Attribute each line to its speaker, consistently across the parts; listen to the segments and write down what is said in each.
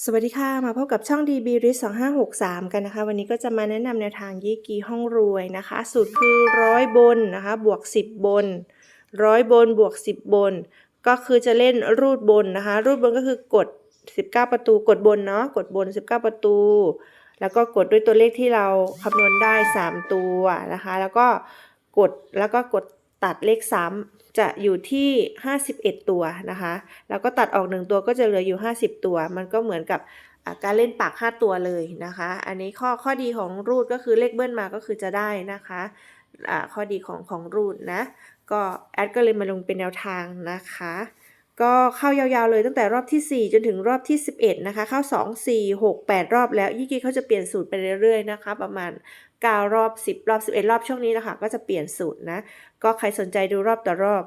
Speaker 1: สวัสดีค่ะ มาพบกับช่อง DB r i s 2563 กันนะคะ วันนี้ก็จะมาแนะนำแนวทางยี่กีห้องรวยนะคะ สูตรคือร้อยบนนะคะ บวก 10 บนร้อยบนบวก 10 บน ก็คือจะเล่นรูดบนนะคะ รูดบนก็คือกด 19 ประตูกดบนเนาะกดบน 19 ประตู แล้วก็กดด้วยตัวเลขที่เราคำนวณได้ 3 ตัวนะคะ แล้วก็กดแล้วก็กด ตัดเลข3จะอยู่ที่ 51 ตัวนะคะ แล้วก็ตัดออก 1 ตัวก็จะเหลืออยู่ 50 ตัว มันก็เหมือนกับการเล่นปาก 5 ตัวเลยนะคะ อันนี้ข้อข้อดีของรูดก็คือเลขเบิ้ลมาก็คือจะได้นะคะข้อดีของของรูดนะ ก็แอดก็เลยมาลงเป็นแนวทางนะคะ ก็เข้ายาวๆเลยตั้งแต่รอบที่ 4 จนถึงรอบที่ 11 นะคะ เข้า 2 4 6 8 รอบแล้วยี่กี้เขาจะเปลี่ยนสูตรไปเรื่อยๆนะคะ ประมาณ 9 รอบ 10 รอบ 11 รอบช่วงนี้นะคะก็จะเปลี่ยนสูตรนะ ก็ใครสนใจดูรอบต่อรอบ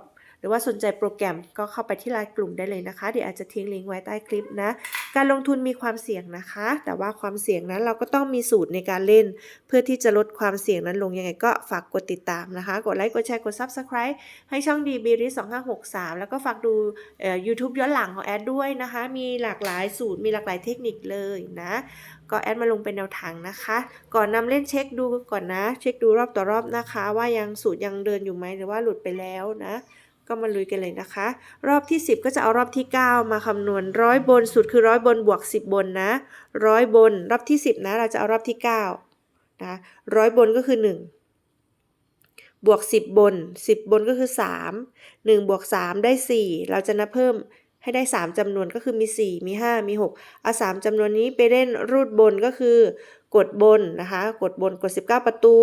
Speaker 1: รือว่าสนใจโปรแกรมก็เข้าไปที่ไลน์กลุ่มได้เลยนะคะ เดี๋ยวอาจจะทิ้งลิงก์ไว้ใต้คลิปนะ การลงทุนมีความเสี่ยงนะคะ แต่ว่าความเสี่ยงนั้นเราก็ต้องมีสูตรในการเล่น เพื่อที่จะลดความเสี่ยงนั้นลงยังไงก็ฝากกดติดตามนะคะ กดไลค์กดแชร์กด Subscribe ให้ช่องดีบีริส2563แล้วก็ฝากดูเอ่อ YouTube ย้อนหลังของแอดด้วยนะคะ มีหลากหลายสูตรมีหลากหลายเทคนิคเลยนะก็แอดมาลงเป็นแนวทางนะคะ ก่อนนำเล่นเช็คดูก่อนนะ เช็คดูรอบต่อรอบนะคะ ว่ายังสูตรยังเดินอยู่ไหมหรือว่าหลุดไปแล้วนะ ก็มาลุยกันเลยนะคะ รอบที่ 10 ก็จะเอารอบที่ 9 มาคำนวณร้อยบนสุดคือร้อยบนบวก 10 บนนะร้อยบนรอบที่ 10 นะ เราจะเอารอบที่9นะร้อยบนก็คือ 1 บวก 10 บน 10 บนก็คือ 3 1 บวก 3 ได้ 4 เราจะนับเพิ่มให้ได้ 3จำนวนก็คือมี 4 มี 5 มี 6 เอา 3จำนวนนี้ไปเล่นรูดบนก็คือ กดบนนะคะ กดบนกด 19 ประตู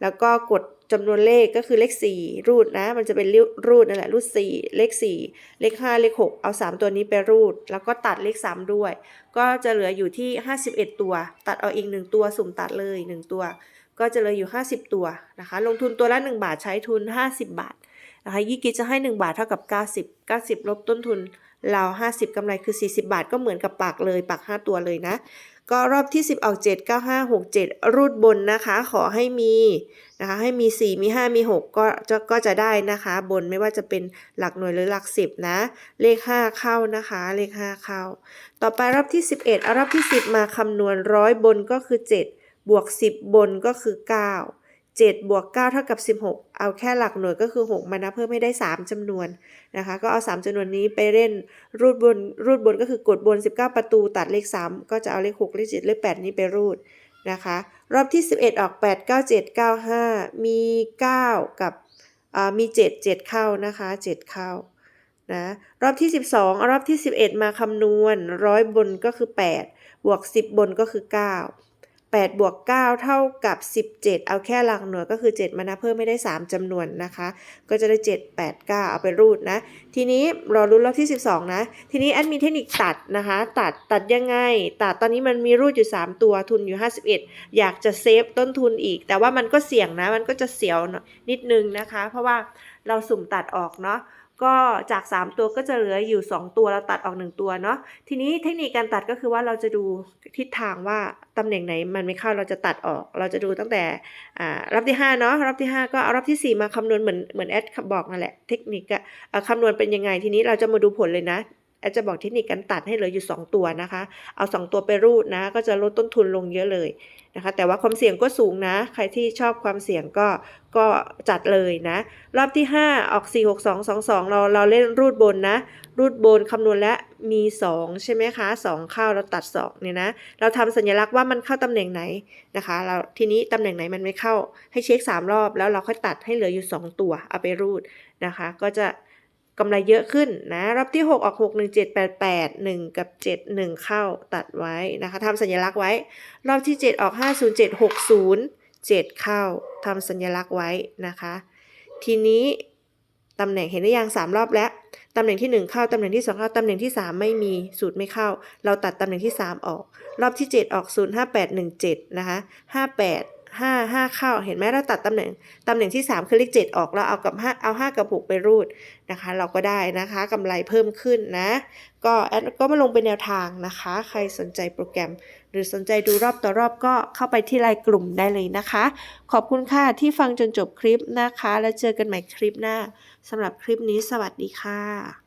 Speaker 1: แล้วก็กด จำนวนเลขก็คือเลข 4 รูดนะ มันจะเป็นรูดนั่นแหละรูด 4 เลข 4 เลข 5 เลข 6 เอา 3 ตัวนี้ไปรูด แล้วก็ตัดเลข 3 ด้วย ก็จะเหลืออยู่ที่ 51 ตัว ตัดเอาอีก 1 ตัวสุ่มตัดเลย 1 ตัว ก็จะเหลืออยู่ 50 ตัวนะคะ ลงทุนตัวละ 1 บาทใช้ทุน 50 บาทนะคะยี่กิจจะให้ 1 บาทเท่ากับ 90 90 ลบต้นทุนเรา 50กำไรคือ 40 บาทก็เหมือนกับปากเลยปาก 5 ตัวเลยนะ ก็รอบที่ 10 ออก 7 9 5 6 7 รูดบนนะคะ ขอให้มีนะคะให้มี 4 มี 5 มี 6 ก็จะก็จะได้นะคะ บนไม่ว่าจะเป็นหลักหน่วยหรือหลัก 10 นะ เลข 5 เข้านะคะ เลข 5 เข้า ต่อไปรอบที่ 11เอารอบที่ 10 มาคำนวณร้อยบนก็คือ 7 บวก 10 บนก็คือ 9 7บวก9เท่ากับ 16 เอาแค่หลักหน่วยก็คือ 6 มานะเพิ่มให้ได้ 3จำนวนนะคะ ก็เอา 3จำนวนนี้ไปเล่นรูดบนรูดบนก็คือกดบน 19 ประตูตัดเลข 3 ก็จะเอาเลข 6 เลข 7 เลข 8 นี้ไปรูดนะคะ รอบที่ 11 ออก 8 9 7 9 5 มี 9 กับมี 7 7 เข้านะคะ 7 เข้านะรอบที่ 12เอารอบที่ 11 มาคำนวณร้อยบนก็คือ 8 บวก 10 บนก็คือ 9 8 บวก 9 เท่ากับ 17 เอาแค่หลักหน่วยก็คือ 7 มานะเพิ่มไม่ได้ 3จำนวนนะคะ ก็จะได้ 7 8 9 เอาไปรูดนะ ทีนี้เรารู้รอบที่ 12 นะ ทีนี้แอดมีเทคนิคตัดนะคะ ตัดตัดยังไง ตัดตอนนี้มันมีรูดอยู่ 3 ตัวทุนอยู่ 51 อยากจะเซฟต้นทุนอีก แต่ว่ามันก็เสี่ยงนะ มันก็จะเสียวนิดนึงนะคะ เพราะว่า เราสุ่มตัดออกเนาะก็จาก 3 ตัวก็จะเหลืออยู่ 2 ตัวเราตัดออก 1 ตัวเนาะทีนี้เทคนิคการตัดก็คือว่าเราจะดูทิศทางว่าตำแหน่งไหนมันไม่เข้าเราจะตัดออก เราจะดูตั้งแต่รอบที่5เนาะรอบที่ 5 ก็เอารอบที่ 4 มาคำนวณเหมือนเหมือนแอดบอกนั่นแหละเทคนิคอะคำนวณเป็นยังไงทีนี้เราจะมาดูผลเลยนะ แอดจะบอกเทคนิคการตัดให้เหลืออยู่ 2 ตัวนะคะ เอา 2 ตัวไปรูดนะ ก็จะลดต้นทุนลงเยอะเลยนะคะ แต่ว่าความเสี่ยงก็สูงนะ ใครที่ชอบความเสี่ยงก็ก็จัดเลยนะ รอบที่ 5 ออก 4 6 2 2 2 เราเราเล่นรูดบนนะ รูดบนคำนวณและมี 2 ใช่ไหมคะ 2 เข้าเราตัด2เนี่ยนะ เราทำสัญลักษณ์ว่ามันเข้าตำแหน่งไหนนะคะเราทีนี้ตำแหน่งไหนมันไม่เข้าให้เช็ค 3 รอบ แล้วเราค่อยตัดให้เหลืออยู่ 2 ตัวเอาไปรูดนะคะ ก็จะ กำไรเยอะขึ้นนะรอบที่ 6 ออก 6 1 7 8 8 1 กับ 7 1 เข้าตัดไว้นะคะทำสัญลักษณ์ไว้ รอบที่ 7 ออก 5 0 7 6 0 7 เข้าทำสัญลักษณ์ไว้นะคะ ทีนี้ตำแหน่งเห็นหรือยัง 3 รอบแล้ว ตำแหน่งที่ 1 เข้า ตำแหน่งที่ 2 เข้า ตำแหน่งที่ 3 ไม่มีสูตรไม่เข้า เราตัดตำแหน่งที่ 3 ออก รอบที่ 7 ออก 0 5 8 1 7 นะคะ 58 5 5 เข้า เห็นไหมเราตัดตำแหน่งตำแหน่งที่ 3 คือเลข7ออกเราเอากับ5เอา5กับ 6 ไปรูดนะคะ เราก็ได้นะคะกำไรเพิ่มขึ้นนะ ก็แอดก็มาลงเป็นแนวทางนะคะ ใครสนใจโปรแกรม หรือสนใจดูรอบต่อรอบก็เข้าไปที่ไลน์กลุ่มได้เลยนะคะ ขอบคุณค่ะที่ฟังจนจบคลิปนะคะ แล้วเจอกันใหม่คลิปหน้าสำหรับคลิปนี้สวัสดีค่ะ